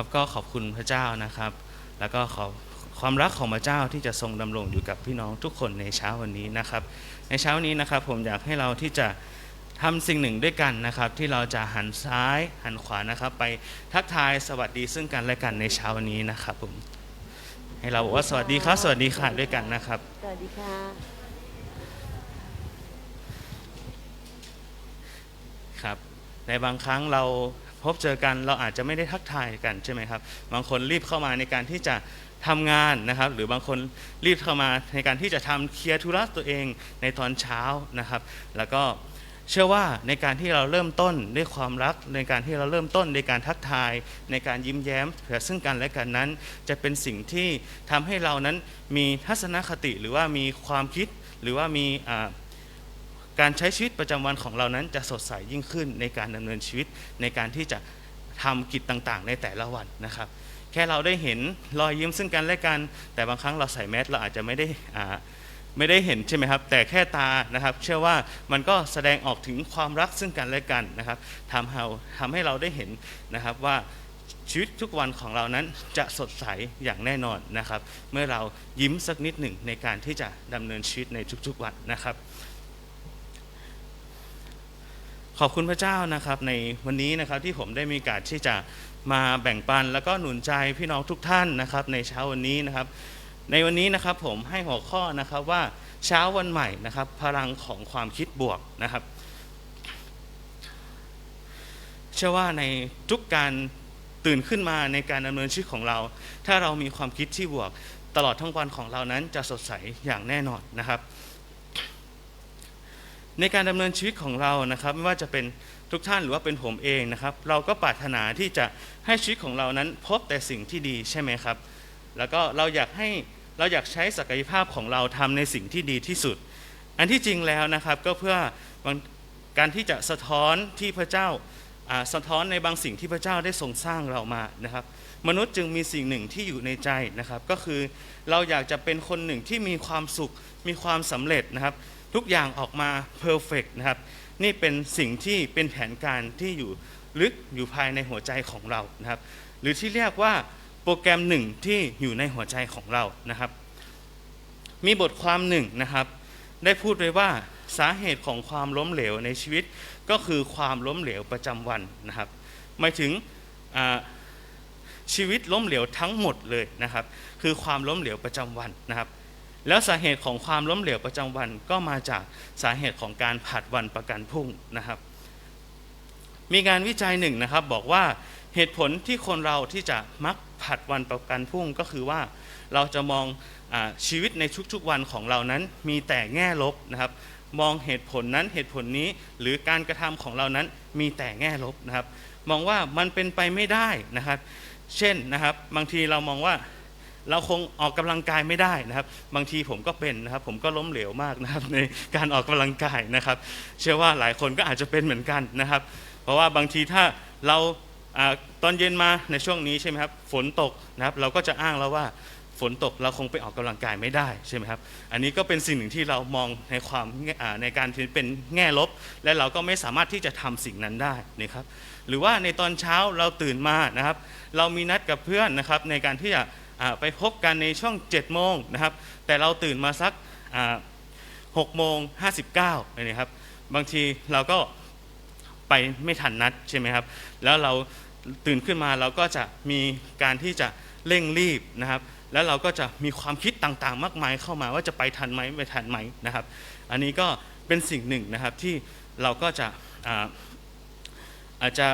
ครับก็ขอบคุณพระเจ้านะครับ แล้วก็ขอความรักของพระเจ้าที่จะทรงดำรงอยู่กับพี่น้องทุกคนในเช้าวันนี้นะครับ ในเช้านี้นะครับผมอยากให้เราที่จะทำสิ่งหนึ่งด้วยกันนะครับ ที่เราจะหันซ้ายหันขวานะครับ ไปทักทายสวัสดีซึ่งกันและกันในเช้าวันนี้นะครับผมให้เราบอกว่าสวัสดีครับสวัสดีค่ะด้วยกันนะครับ สวัสดีค่ะ ครับในบางครั้งเรา พบเจอกันเราอาจจะไม่ได้ทักทายกันใช่ไหมครับ บางคนรีบเข้ามาในการที่จะทำงานนะครับ หรือบางคนรีบเข้ามาในการที่จะทำเคลียร์ธุระตัวเองในตอนเช้านะครับ แล้วก็เชื่อว่าในการที่เราเริ่มต้นด้วยความรัก ในการที่เราเริ่มต้นในการทักทาย ในการยิ้มแย้มเผื่อซึ่งกันและกันนั้น จะเป็นสิ่งที่ทำให้เรานั้นมีทัศนคติหรือว่ามีความคิดหรือว่ามีอ่า การใช้ชีวิตประจำวันของเรานั้นจะสดใสยิ่งขึ้นในการดำเนินชีวิตในการที่จะทำกิจต่างๆ ในแต่ละวันนะครับ แค่เราได้เห็นรอยยิ้มซึ่งกันและกัน แต่บางครั้งเราใส่แมสเราอาจจะไม่ได้อ่าไม่ได้เห็นใช่ไหมครับ แต่แค่ตานะครับ เชื่อว่ามันก็แสดงออกถึงความรักซึ่งกันและกันนะครับทำให้เราทำให้เราได้เห็นนะครับว่าชีวิตทุกวันของเรานั้นจะสดใสอย่างแน่นอนนะครับ เมื่อเรายิ้มสักนิดหนึ่งในการที่จะดำเนินชีวิตในทุกๆวันนะครับ ขอบคุณพระเจ้านะครับในวันนี้นะครับที่ผมได้มีโอกาสที่จะมาแบ่งปัน แล้วก็หนุนใจพี่น้องทุกท่านนะครับ ในเช้าวันนี้นะครับ ในวันนี้นะครับผมให้หัวข้อนะครับว่าเช้าวันใหม่นะครับ พลังของความคิดบวกนะครับเชื่อว่าในทุกการตื่นขึ้นมาในการดำเนินชีวิตของเรา ถ้าเรามีความคิดที่บวก ตลอดทั้งวันของเรานั้นจะสดใสอย่างแน่นอนนะครับ ในการดำเนินชีวิตของเรานะครับ ไม่ว่าจะเป็นทุกท่านหรือว่าเป็นผมเองนะครับ เราก็ปรารถนาที่จะให้ชีวิตของเรานั้นพบแต่สิ่งที่ดีใช่ไหมครับ แล้วก็เราอยากให้เราอยากใช้ศักยภาพของเราทำในสิ่งที่ดีที่สุด อันที่จริงแล้วนะครับก็เพื่อการที่จะสะท้อนที่พระเจ้าอ่าสะท้อนในบางสิ่งที่พระเจ้าได้ทรงสร้างเรามานะครับ มนุษย์จึงมีสิ่งหนึ่งที่อยู่ในใจนะครับ ก็คือเราอยากจะเป็นคนหนึ่งที่มีความสุขมีความสำเร็จนะครับ ทุกอย่างออกมาเพอร์เฟกนะครับ นี่เป็นสิ่งที่เป็นแผนการที่อยู่ลึกอยู่ภายในหัวใจของเรานะครับ หรือที่เรียกว่าโปรแกรมหนึ่งที่อยู่ในหัวใจของเรานะครับ มีบทความหนึ่งนะครับ ได้พูดไว้ว่าสาเหตุของความล้มเหลวในชีวิตก็คือความล้มเหลวประจำวันนะครับหมายถึงชีวิตล้มเหลวทั้งหมดเลยนะครับ คือความล้มเหลวประจำวันนะครับ แล้วสาเหตุของความล้มเหลวประจำวันก็มาจากสาเหตุของการผัดวันประกันพรุ่งนะครับ มีงานวิจัยหนึ่งนะครับบอกว่าเหตุผลที่คนเราที่จะมักผัดวันประกันพรุ่งก็คือว่าเราจะมองอชีวิตในทุกๆวันของเรานั้นมีแต่แง่ลบนะครับ มองเหตุผลนั้นเหตุผลนี้หรือการกระทำของเรานั้นมีแต่แง่ลบนะครับ มองว่ามันเป็นไปไม่ได้นะครับ เช่นนะครับ บางทีเรามองว่า เราคงออกกำลังกายไม่ได้นะครับ บางทีผมก็เป็นนะครับ ผมก็ล้มเหลวมากนะครับ ในการออกกำลังกายนะครับ เชื่อว่าหลายคนก็อาจจะเป็นเหมือนกันนะครับ เพราะว่าบางทีถ้าเราอตอนเย็นมาในช่วงนี้ใช่ไหมครับฝนตกนะครับ เราก็จะอ้างแล้วว่าฝนตกเราคงไปออกกำลังกายไม่ได้ใช่ไหมครับ อันนี้ก็เป็นสิ่งหนึ่งที่เรามองในความในการที่เป็นแง่ลบ และเราก็ไม่สามารถที่จะทำสิ่งนั้นได้นะครับ หรือว่าในตอนเช้าเราตื่นมานะครับ เรามีนัดกับเพื่อนนะครับในการที่จะ ไปพบกันในช่วง7จ็ดโมงนะครับ แต่เราตื่นมาสักหกโมงห้าสิบเก้านะครับ บางทีเราก็ไปไม่ทันนัดใช่ไหมครับ แล้วเราตื่นขึ้นมาเราก็จะมีการที่จะเร่งรีบนะครับ แล้วเราก็จะมีความคิดต่างๆ มากมายเข้ามาว่าจะไปทันไหมไม่ทันไหมนะครับ อันนี้ก็เป็นสิ่งหนึ่งนะครับที่เราก็จะอาอาจจะ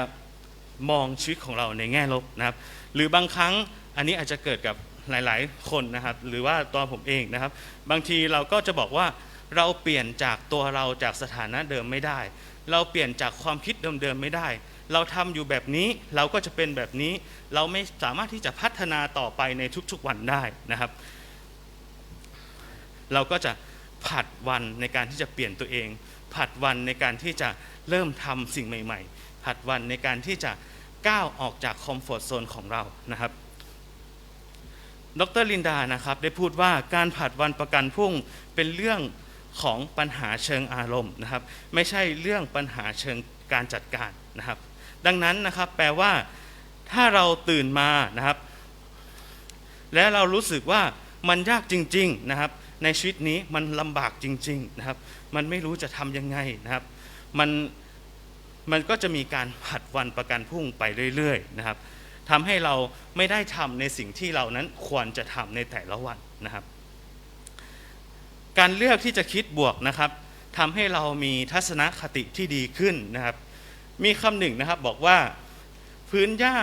มองชีวิตของเราในแง่ลบนะครับ หรือบางครั้ง อันนี้อาจจะเกิดกับหลาย ๆ คนนะครับ หรือว่าตัวผมเองนะครับ บางทีเราก็จะบอกว่าเราเปลี่ยนจากตัวเราจากสถานะเดิมไม่ได้ เราเปลี่ยนจากความคิดเดิม ๆ ไม่ได้ เราทำอยู่แบบนี้เราก็จะเป็นแบบนี้ เราไม่สามารถที่จะพัฒนาต่อไปในทุก ๆ วันได้นะครับ เราก็จะผัดวันในการที่จะเปลี่ยนตัวเอง ผัดวันในการที่จะเริ่มทำสิ่งใหม่ ๆ ผัดวันในการที่จะก้าวออกจากคอมฟอร์ทโซนของเรานะครับ ดรลินดานะครับได้พูดว่าการผัดวันประกันพรุ่งเป็นเรื่องของปัญหาเชิงอารมณ์นะครับ ไม่ใช่เรื่องปัญหาเชิงการจัดการนะครับ ดังนั้นนะครับแปลว่าถ้าเราตื่นมานะครับ และเรารู้สึกว่ามันยากจริง ๆนะครับ ในชีวิตนี้มันลำบากจริง ๆนะครับ มันไม่รู้จะทำยังไงนะครับ มันมันก็จะมีการผัดวันประกันพรุ่งไปเรื่อย ๆ นะครับ ทำให้เราไม่ได้ทำในสิ่งที่เรานั้นควรจะทำในแต่ละวันนะครับ การเลือกที่จะคิดบวกนะครับทำให้เรามีทัศนคติที่ดีขึ้นนะครับ มีคำหนึ่งนะครับบอกว่าพื้นหญ้า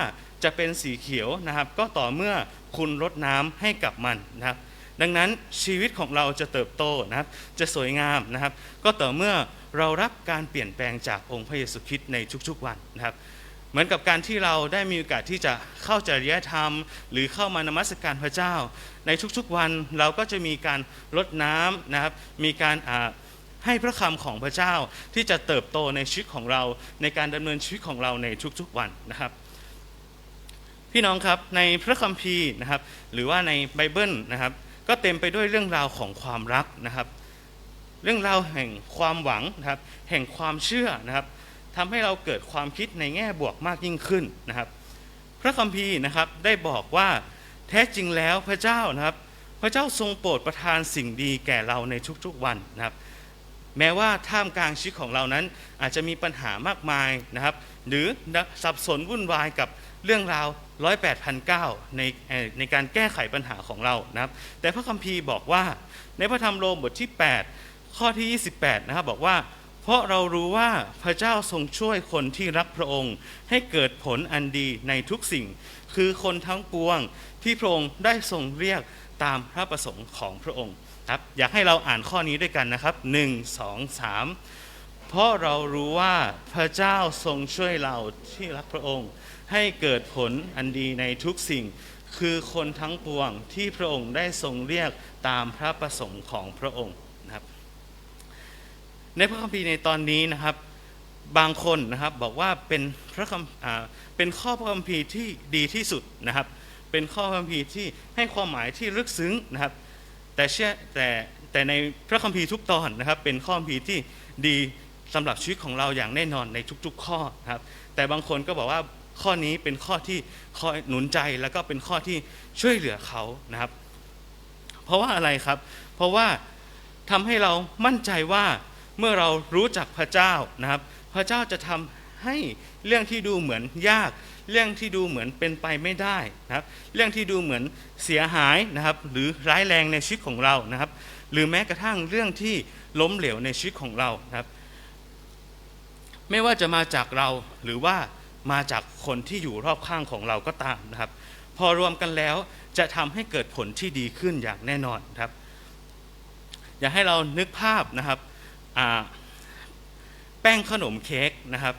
จะเป็นสีเขียวนะครับ ก็ต่อเมื่อคุณรดน้ำให้กับมันนะครับ ดังนั้นชีวิตของเราจะเติบโตนะครับ จะสวยงามนะครับ ก็ต่อเมื่อเรารับการเปลี่ยนแปลงจากองค์พระเยซูคริสต์ในทุกๆวันนะครับ เหมือนกับการที่เราได้มีโอกาสที่จะเข้าจริยธรรม หรือเข้ามานมัสการพระเจ้า ในทุกๆวันเราก็จะมีการรดน้ำนะครับ มีการอ่าให้พระคำของพระเจ้าที่จะเติบโตในชีวิตของเรา ในการดำเนินชีวิตของเราในทุกๆวันนะครับ พี่น้องครับในพระคัมภีร์นะครับ หรือว่าในไบเบิลนะครับ ก็เต็มไปด้วยเรื่องราวของความรักนะครับ เรื่องราวแห่งความหวังนะครับ แห่งความเชื่อนะครับ ทำให้เราเกิดความคิดในแง่บวกมากยิ่งขึ้นนะครับ พระคัมภีร์นะครับได้บอกว่าแท้จริงแล้วพระเจ้านะครับ พระเจ้าทรงโปรดประทานสิ่งดีแก่เราในทุกๆวันนะครับ แม้ว่าท่ามกลางชีวิตของเรานั้นอาจจะมีปัญหามากมายนะครับ หรือสับสนวุ่นวายกับเรื่องราวร้อยแปดพันเก้าในในการแก้ไขปัญหาของเรานะครับ แต่พระคัมภีร์บอกว่าในพระธรรมโรมบทที่ 8 ข้อที่ 28 นะครับบอกว่า เพราะเรารู้ว่าพระเจ้าทรงช่วยคนที่รักพระองค์ ให้เกิดผลอันดีในทุกสิ่ง คือคนทั้งปวงที่พระองค์ได้ทรงเรียกตามพระประสงค์ของพระองค์ครับอยากให้เราอ่านข้อนี้ด้วยกันนะครับ 1 2 3 เพราะเรารู้ว่าพระเจ้าทรงช่วยเราที่รักพระองค์ ให้เกิดผลอันดีในทุกสิ่ง คือคนทั้งปวงที่พระองค์ได้ทรงเรียกตามพระประสงค์ของพระองค์ ในพระคัมภีร์ในตอนนี้นะครับบางคนนะครับบอกว่าเป็นพระคัมเป็นข้อพระคัมภีร์ที่ดีที่สุดนะครับ เป็นข้อพระคัมภีร์ที่ให้ความหมายที่ลึกซึ้งนะครับ แต่เชื่อแต่แต่ในพระคัมภีร์ทุกตอนนะครับ เป็นข้อคัมภีร์ที่ดีสำหรับชีวิตของเราอย่างแน่นอนในทุกๆ ข้อนะครับ แต่บางคนก็บอกว่าข้อนี้เป็นข้อที่คอยหนุนใจแล้วก็เป็นข้อที่ช่วยเหลือเขานะครับ เพราะว่าอะไรครับ เพราะว่าทำให้เรามั่นใจว่า เมื่อเรารู้จักพระเจ้านะครับ พระเจ้าจะทำให้เรื่องที่ดูเหมือนยาก เรื่องที่ดูเหมือนเป็นไปไม่ได้นะครับ เรื่องที่ดูเหมือนเสียหายนะครับ หรือร้ายแรงในชีวิตของเรานะครับ หรือแม้กระทั่งเรื่องที่ล้มเหลวในชีวิตของเรานะครับ ไม่ว่าจะมาจากเราหรือว่ามาจากคนที่อยู่รอบข้างของเราก็ตามนะครับ พอรวมกันแล้วจะทำให้เกิดผลที่ดีขึ้นอย่างแน่นอนครับ อยากให้เรานึกภาพนะครับ แป้งขนมเค้กนะครับ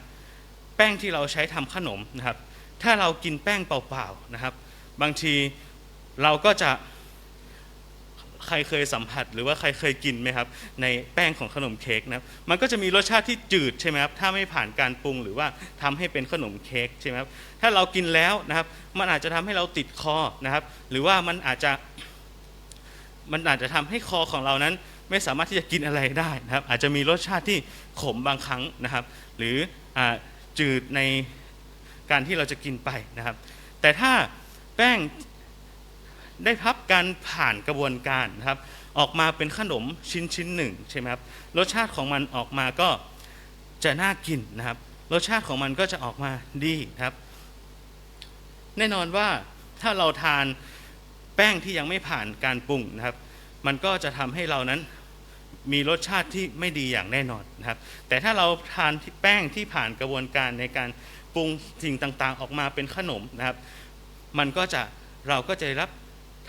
แป้งที่เราใช้ทำขนมนะครับ ถ้าเรากินแป้งเปล่าๆนะครับ บางทีเราก็จะใครเคยสัมผัสหรือว่าใครเคยกินไหมครับ ในแป้งของขนมเค้กนะครับมันก็จะมีรสชาติที่จืดใช่ไหมครับถ้าไม่ผ่านการปรุงหรือว่าทำให้เป็นขนมเค้กใช่ไหมครับถ้าเรากินแล้วนะครับ มันอาจจะทำให้เราติดคอนะครับ หรือว่ามันอาจจะมันอาจจะทำให้คอของเรานั้น ไม่สามารถที่จะกินอะไรได้นะครับ อาจจะมีรสชาติที่ขมบางครั้งนะครับ หรืออจืดในการที่เราจะกินไปนะครับ แต่ถ้าแป้งได้รับการผ่านกระบวนการนะครับ ออกมาเป็นขนมชิ้นชิ้นหนึ่งใช่ไหมครับรสชาติของมันออกมาก็จะน่ากินนะครับ รสชาติของมันก็จะออกมาดีครับ แน่นอนว่าถ้าเราทานแป้งที่ยังไม่ผ่านการปรุงนะครับ มันก็จะทำให้เรานั้นมีรสชาติที่ไม่ดีอย่างแน่นอนนะครับ แต่ถ้าเราทานแป้งที่ผ่านกระบวนการในการปรุงสิ่งต่างๆ ออกมาเป็นขนมนะครับ มันก็จะเราก็จะได้รับ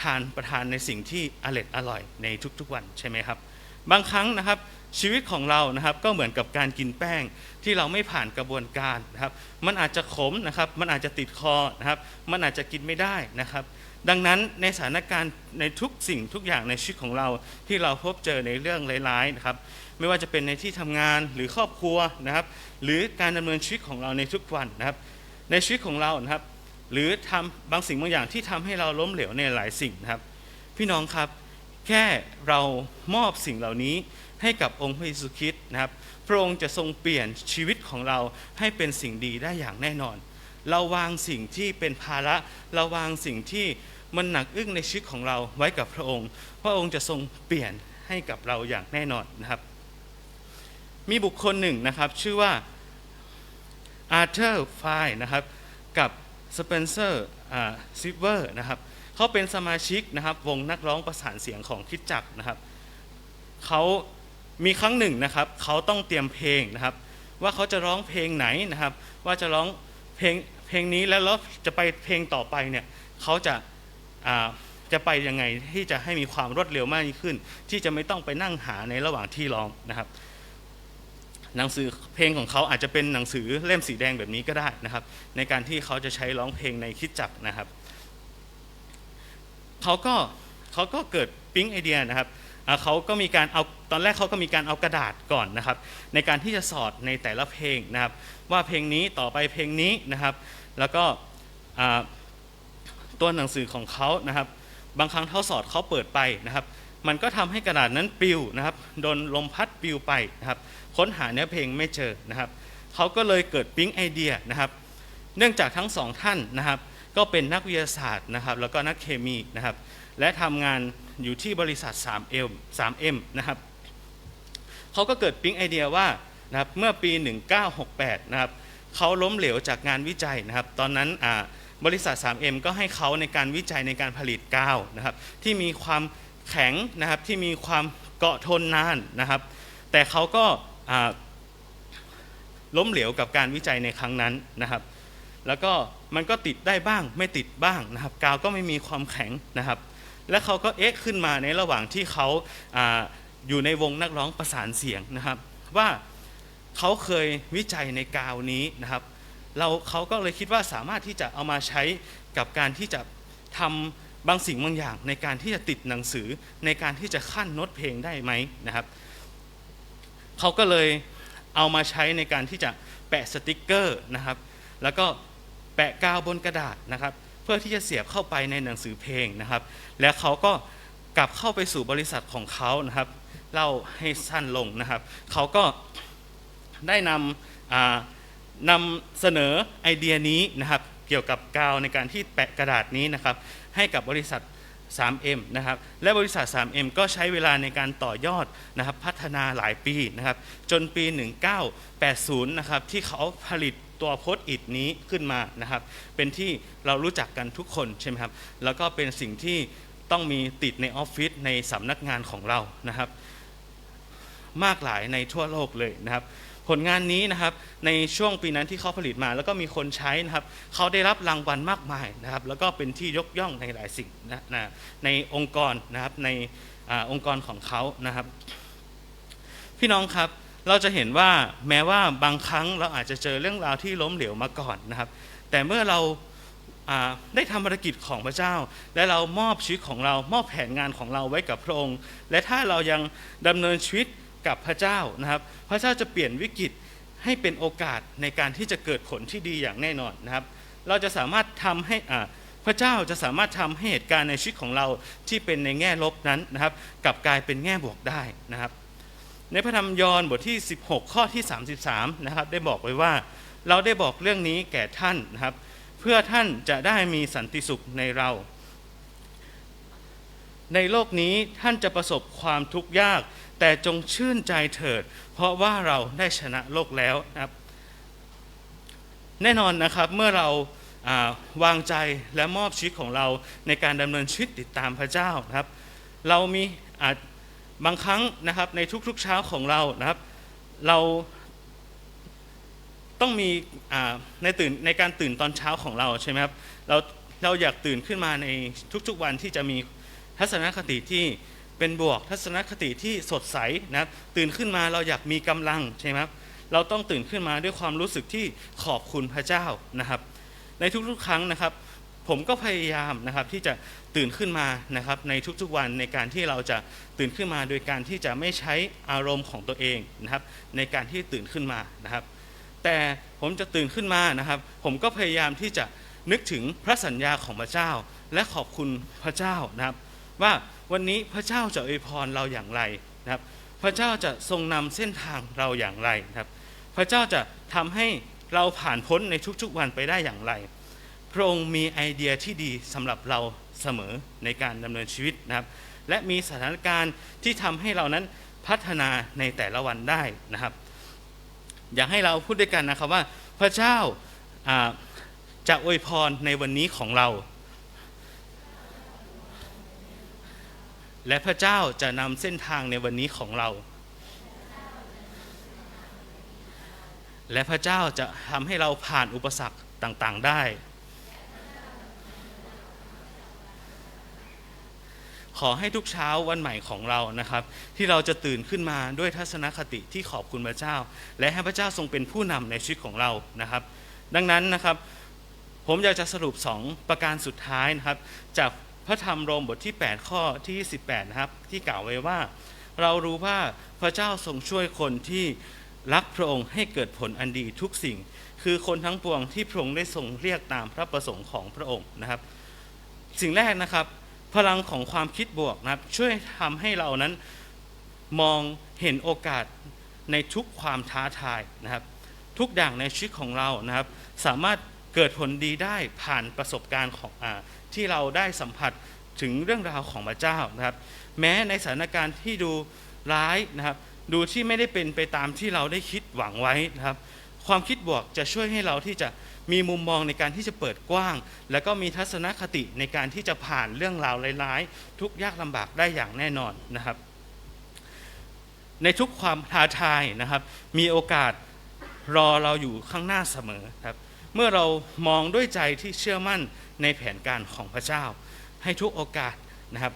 ทานประทานในสิ่งที่อร่อยอร่อยในทุกๆวันใช่ไหมครับ บางครั้งนะครับชีวิตของเรานะครับก็เหมือนกับการกินแป้ง ที่เราไม่ผ่านกระบวนการนะครับ มันอาจจะขมนะครับ มันอาจจะติดคอนะครับ มันอาจจะกินไม่ได้นะครับ ดังนั้นในสถานการณ์ในทุกสิ่งทุกอย่างในชีวิตของเราที่เราพบเจอในเรื่องร้ายๆนะครับ ไม่ว่าจะเป็นในที่ทำงานหรือครอบครัวนะครับ หรือการดำเนินชีวิตของเราในทุกวันนะครับ ในชีวิตของเรานะครับ หรือทำบางสิ่งบางอย่างที่ทำให้เราล้มเหลวในหลายสิ่งนะครับ พี่น้องครับแค่เรามอบสิ่งเหล่านี้ให้กับองค์พระเยซูคริสต์นะครับ พระองค์จะทรงเปลี่ยนชีวิตของเราให้เป็นสิ่งดีได้อย่างแน่นอน เราวางสิ่งที่เป็นภาระ เราวางสิ่งที่มันหนักอึ้งในชีวิตของเราไว้กับพระองค์ พระองค์จะทรงเปลี่ยนให้กับเราอย่างแน่นอนนะครับ มีบุคคลหนึ่งนะครับชื่อว่าอาร์เธอร์ไฟนะครับกับสเปนเซอร์ซิเวอร์นะครับเขาเป็นสมาชิกนะครับวงนักร้องประสานเสียงของคิดจักนะครับเขา มีครั้งหนึ่งนะครับเขาต้องเตรียมเพลงนะครับ ว่าเขาจะร้องเพลงไหนนะครับ ว่าจะร้องเพลงเพลงนี้แล้วแล้วจะไปเพลงต่อไปเนี่ยเขาจะจะไปยังไงที่จะให้มีความรวดเร็วมากยิ่งขึ้น ที่จะไม่ต้องไปนั่งหาในระหว่างที่ร้องนะครับ หนังสือเพลงของเขาอาจจะเป็นหนังสือเล่มสีแดงแบบนี้ก็ได้นะครับ ในการที่เขาจะใช้ร้องเพลงในคิดจักนะครับเขาก็เขาก็เกิดปิ๊งไอเดียนะครับ เขาก็มีการเอาตอนแรกเขาก็มีการเอากระดาษก่อนนะครับ ในการที่จะสอดในแต่ละเพลงนะครับ ว่าเพลงนี้ต่อไปเพลงนี้นะครับ แล้วก็ตัวหนังสือของเขานะครับ บางครั้งเท่าสอดเขาเปิดไปนะครับ มันก็ทำให้กระดาษนั้นปลิวนะครับโดนลมพัดปลิวไปนะครับ ค้นหาเนื้อเพลงไม่เจอนะครับเขาก็เลยเกิดปิ๊งไอเดียนะครับ เนื่องจากทั้งสองท่านนะครับ ก็เป็นนักวิทยาศาสตร์นะครับ แล้วก็นักเคมีนะครับ และทำงาน อยู่ที่บริษัท 3M 3M นะครับเขาก็เกิดปิ๊งไอเดียว่านะครับเมื่อปี 1968 นะครับเขาล้มเหลวจากงานวิจัยนะครับ ตอนนั้นบริษัท 3M ก็ให้เขาในการวิจัยในการผลิตกาวนะครับ ที่มีความแข็งนะครับที่มีความเกาะทนนานนะครับ แต่เขาก็ล้มเหลวกับการวิจัยในครั้งนั้นนะครับ แล้วก็มันก็ติดได้บ้างไม่ติดบ้างนะครับ กาวก็ไม่มีความแข็งนะครับ และเขาก็เอ๊ะขึ้นมาในระหว่างที่เขาออยู่ในวงนักร้องประสานเสียงนะครับ ว่าเขาเคยวิจัยในกาวนี้นะครับ เราเขาก็เลยคิดว่าสามารถที่จะเอามาใช้กับการที่จะทำบางสิ่งบางอย่างในการที่จะติดหนังสือในการที่จะขั้นโน้ตเพลงได้ไหมนะครับเขาก็เลยเอามาใช้ในการที่จะแปะสติกเกอร์นะครับ แล้วก็แปะกาวบนกระดาษนะครับ เพื่อที่จะเสียบเข้าไปในหนังสือเพลงนะครับ แล้วเขาก็กลับเข้าไปสู่บริษัทของเขานะครับเล่าให้สั้นลงนะครับ เขาก็ได้นำนำเสนอไอเดียนี้นะครับ เกี่ยวกับกาวในการที่แปะกระดาษนี้นะครับ ให้กับบริษัท 3M นะครับ และบริษัท 3M ก็ใช้เวลาในการต่อยอดนะครับ พัฒนาหลายปีนะครับ จนปี 1980 นะครับ ที่เขาผลิต ตัวโพสต์อิทนี้ขึ้นมานะครับ เป็นที่เรารู้จักกันทุกคนใช่ไหมครับ แล้วก็เป็นสิ่งที่ต้องมีติดในออฟฟิศในสำนักงานของเรานะครับ มากหลายในทั่วโลกเลยนะครับ ผลงานนี้นะครับในช่วงปีนั้นที่เขาผลิตมา แล้วก็มีคนใช้นะครับเขาได้รับรางวัลมากมายนะครับ แล้วก็เป็นที่ยกย่องในหลายสิ่งนะนะในองค์กรนะครับในอองค์กรของเขานะครับ พี่น้องครับ เราจะเห็นว่าแม้ว่าบางครั้งเราอาจจะเจอเรื่องราวที่ล้มเหลวมาก่อนนะครับ แต่เมื่อเราได้ทำภารกิจของพระเจ้า และเรามอบชีวิตของเรามอบแผนงานของเราไว้กับพระองค์ และถ้าเรายังดำเนินชีวิตกับพระเจ้านะครับ พระเจ้าจะเปลี่ยนวิกฤตให้เป็นโอกาสในการที่จะเกิดผลที่ดีอย่างแน่นอนนะครับ เราจะสามารถทำให้พระเจ้าจะสามารถทำให้เหตุการณ์ในชีวิตของเราที่เป็นในแง่ลบนั้นนะครับ กลับกลายเป็นแง่บวกได้นะครับ ในพระธรรมยอห์นบทที่ 16 ข้อที่ 33 นะครับ ได้บอกไว้ว่าเราได้บอกเรื่องนี้แก่ท่านนะครับ เพื่อท่านจะได้มีสันติสุขในเรา ในโลกนี้ท่านจะประสบความทุกข์ยาก แต่จงชื่นใจเถิด เพราะว่าเราได้ชนะโลกแล้วนะครับ แน่นอนนะครับเมื่อเราวางใจและมอบชีวิตของเราในการดำเนินชีวิตติดตามพระเจ้านะครับ เรามีอาจ บางครั้งนะครับในทุกๆเช้าของเรานะครับ เราต้องมีในตื่นในการตื่นตอนเช้าของเราใช่ไหมครับเราเราอยากตื่นขึ้นมาในทุกๆวันที่จะมีทัศนคติที่เป็นบวกทัศนคติที่สดใสนะครับตื่นขึ้นมาเราอยากมีกำลังใช่ไหมครับเราต้องตื่นขึ้นมาด้วยความรู้สึกที่ขอบคุณพระเจ้านะครับ ในทุกๆครั้งนะครับ ผมก็พยายามนะครับที่จะตื่นขึ้นมานะครับในทุกๆวันในการที่เราจะตื่นขึ้นมา โดยการที่จะไม่ใช้อารมณ์ของตัวเองนะครับ ในการที่ตื่นขึ้นมานะครับ แต่ผมจะตื่นขึ้นมานะครับ ผมก็พยายามที่จะนึกถึงพระสัญญาของพระเจ้า และขอบคุณพระเจ้านะครับ ว่าวันนี้พระเจ้าจะอวยพรเราอย่างไรนะครับ พระเจ้าจะทรงนำเส้นทางเราอย่างไรนะครับ พระเจ้าจะทำให้เราผ่านพ้นในทุกๆวันไปได้อย่างไร พระองค์มีไอเดียที่ดีสำหรับเราเสมอในการดำเนินชีวิตนะครับ และมีสถานการณ์ที่ทำให้เรานั้นพัฒนาในแต่ละวันได้นะครับ อยากให้เราพูดด้วยกันนะครับว่าพระเจ้าจะอวยพรในวันนี้ของเรา และพระเจ้าจะนำเส้นทางในวันนี้ของเรา และพระเจ้าจะทำให้เราผ่านอุปสรรคต่างๆได้ อให้ทุกเช้าวันใหม่ของเรานะครับ ที่เราจะตื่นขึ้นมาด้วยทัศนคติที่ขอบคุณพระเจ้า และให้พระเจ้าทรงเป็นผู้นำในชีวิตของเรานะครับ ดังนั้นนะครับ ผมอยากจะสรุป 2 ประการสุดท้ายนะครับ จากพระธรรมโรมบทที่ 8 ข้อที่18นะครับ ที่กล่าวไว้ว่า เรารู้ว่าพระเจ้าทรงช่วยคนที่รักพระองค์ให้เกิดผลอันดีทุกสิ่ง คือคนทั้งปวงที่พระองค์ได้ทรงเรียกตามพระประสงค์ของพระองค์นะครับ สิ่งแรกนะครับ พลังของความคิดบวกนะครับ ช่วยทำให้เรานั้นมองเห็นโอกาสในทุกความท้าทายนะครับ ทุกอย่างในชีวิตของเรานะครับ สามารถเกิดผลดีได้ผ่านประสบการณ์ของอาที่เราได้สัมผัสถึงเรื่องราวของพระเจ้านะครับ แม้ในสถานการณ์ที่ดูร้ายนะครับ ดูที่ไม่ได้เป็นไปตามที่เราได้คิดหวังไว้นะครับ ความคิดบวกจะช่วยให้เราที่จะมีมุมมองในการที่จะเปิดกว้าง แล้วก็มีทัศนคติในการที่จะผ่านเรื่องราวร้ายๆ ทุกยากลำบากได้อย่างแน่นอนนะครับ ในทุกความท้าทายนะครับ มีโอกาสรอเราอยู่ข้างหน้าเสมอครับ เมื่อเรามองด้วยใจที่เชื่อมั่นในแผนการของพระเจ้า ให้ทุกโอกาสนะครับ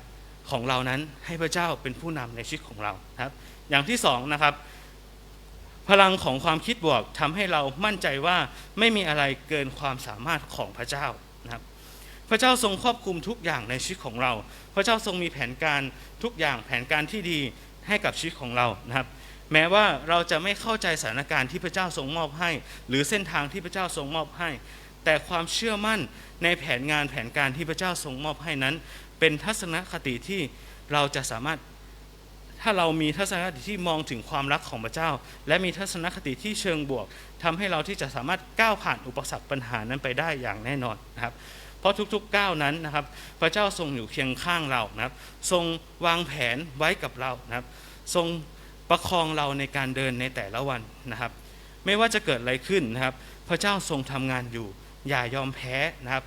ของเรานั้นให้พระเจ้าเป็นผู้นำในชีวิตของเราครับ อย่างที่สองนะครับ พลังของความคิดบวกทำให้เรามั่นใจว่าไม่มีอะไรเกินความสามารถของพระเจ้านะครับ พระเจ้าทรงครอบคลุมทุกอย่างในชีวิตของเรา พระเจ้าทรงมีแผนการทุกอย่างแผนการที่ดีให้กับชีวิตของเรานะครับ แม้ว่าเราจะไม่เข้าใจสถานการณ์ที่พระเจ้าทรงมอบให้ หรือเส้นทางที่พระเจ้าทรงมอบให้ แต่ความเชื่อมั่นในแผนงานแผนการที่พระเจ้าทรงมอบให้นั้น เป็นทัศนคติที่เราจะสามารถ ถ้าเรามีทัศนคติที่มองถึงความรักของพระเจ้า และมีทัศนคติที่เชิงบวกทำให้เราที่จะสามารถก้าวผ่านอุปสรรคปัญหานั้นไปได้อย่างแน่นอนนะครับ เพราะทุกๆก้าวนั้นนะครับ พระเจ้าทรงอยู่เคียงข้างเรานะครับ ทรงวางแผนไว้กับเรานะครับ ทรงประคองเราในการเดินในแต่ละวันนะครับ ไม่ว่าจะเกิดอะไรขึ้นนะครับ พระเจ้าทรงทำงานอยู่ อย่ายอมแพ้นะครับ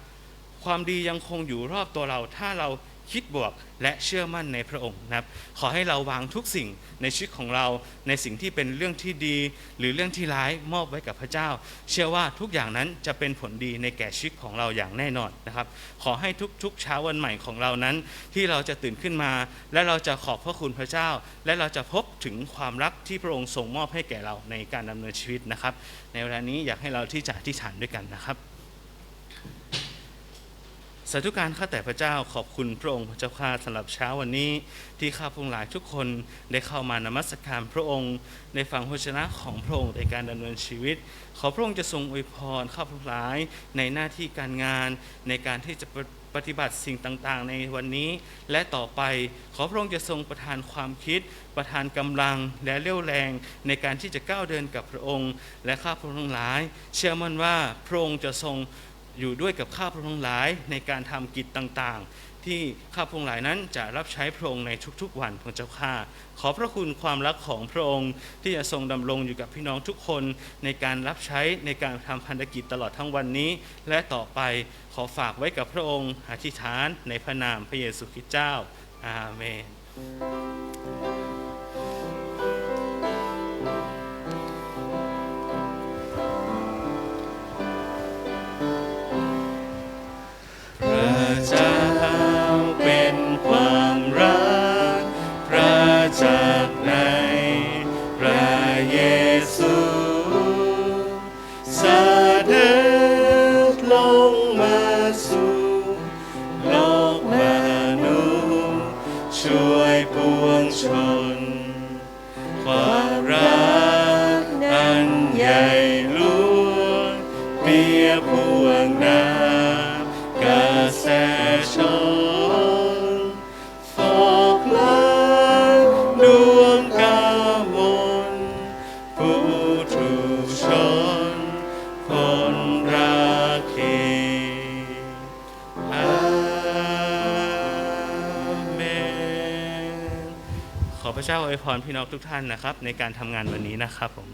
ความดียังคงอยู่รอบตัวเราถ้าเรา คิดบวก และเชื่อมั่นในพระองค์นะครับ ขอให้เราวางทุกสิ่งในชีวิตของเราในสิ่งที่เป็นเรื่องที่ดี หรือเรื่องที่ร้ายมอบไว้กับพระเจ้า เชื่อว่าทุกอย่างนั้นจะเป็นผลดีในแก่ชีวิตของเราอย่างแน่นอนนะครับ ขอให้ทุกๆเช้าวันใหม่ของเรานั้น ที่เราจะตื่นขึ้นมา และเราจะขอบพระคุณพระเจ้า และเราจะพบถึงความรักที่พระองค์ทรงมอบให้แก่เราในการดำเนินชีวิตนะครับ ในเวลานี้อยากให้เราที่จะอธิษฐานด้วยกันนะครับ สาธุการข้าแต่พระเจ้าขอบคุณพระองค์พระเจ้าข้าสำหรับเช้าวันนี้ ที่ข้าพงหลายทุกคนได้เข้ามานมัสการพระองค์ได้ฟังพระชนะของพระองค์ในการดำเนินชีวิต ขอพระองค์จะทรงอวยพรข้าพงหลายในหน้าที่การงานในการที่จะปฏิบัติสิ่งต่างๆ ในวันนี้ และต่อไปขอพระองค์จะทรงประทานความคิด ประทานกำลังและเรี่ยวแรงในการที่จะก้าวเดินกับพระองค์ และข้าพระองค์ทั้งหลาย เชื่อมั่นว่าพระองค์จะทรง อยู่ด้วยกับข้าพระองค์หลายในการทำกิจต่างๆ ที่ข้าพระองค์หลายนั้นจะรับใช้พระองค์ในทุกๆวันของเจ้าข้าขอพระคุณความรักของพระองค์ที่จะทรงดำรงอยู่กับพี่น้องทุกคนในการรับใช้ในการทำพันธกิจตลอดทั้งวันนี้ และต่อไปขอฝากไว้กับพระองค์อธิษฐานในพระนามพระเยซูคริสต์เจ้าอาเมน วยปวงชนความรัก อวยพรพี่น้องทุกท่านนะครับ ในการทำงานวันนี้นะครับผม